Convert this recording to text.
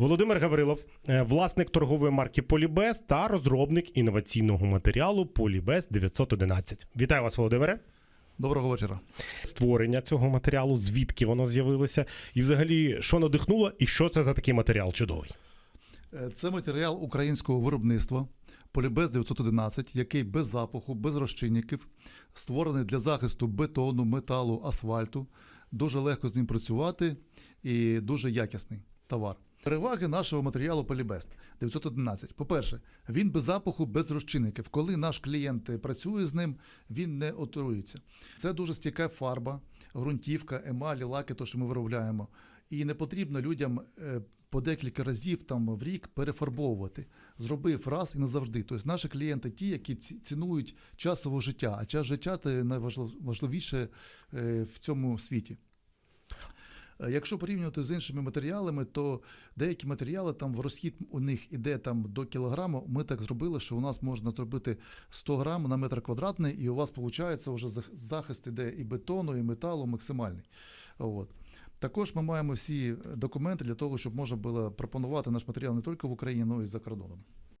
Володимир Гаврилов, е, власник торгової марки Полібес та розробник інноваційного матеріалу Полібес 911. Вітаю вас, Володимире. Доброго вечора. Створення цього матеріалу, звідки воно з'явилося, і взагалі, що надихнуло, і що це за такий матеріал чудовий. Е, Це матеріал українського виробництва Полібез 911, який без запаху, без розчинників, створений для захисту бетону, металу, асфальту. Дуже легко з ним працювати і дуже якісний товар. Переваги нашого матеріалу Полібест 911. По-перше, він без запаху, без розчинників. Коли наш клієнт працює з ним, він не отрується. Це дуже стійка фарба, ґрунтівка, емалі, лаки, то що ми виробляємо. І не потрібно людям е, по декілька разів там в рік перефарбовувати. Зробив раз і назавжди. Тобто наші клієнти ті, які цінують часове життя, а час життя це найважливіше е, в цьому світі. Е, Якщо порівнювати з іншими матеріалами, то деякі матеріали там в розхід у них іде там до кілограму. Ми так зробили, що у нас можна зробити 100 грам на метр квадратний, і у вас виходить вже захист іде і бетону, і металу максимальний. От. Також ми маємо всі документи для того, щоб можна було пропонувати наш матеріал не тільки в Україні, але й за кордоном.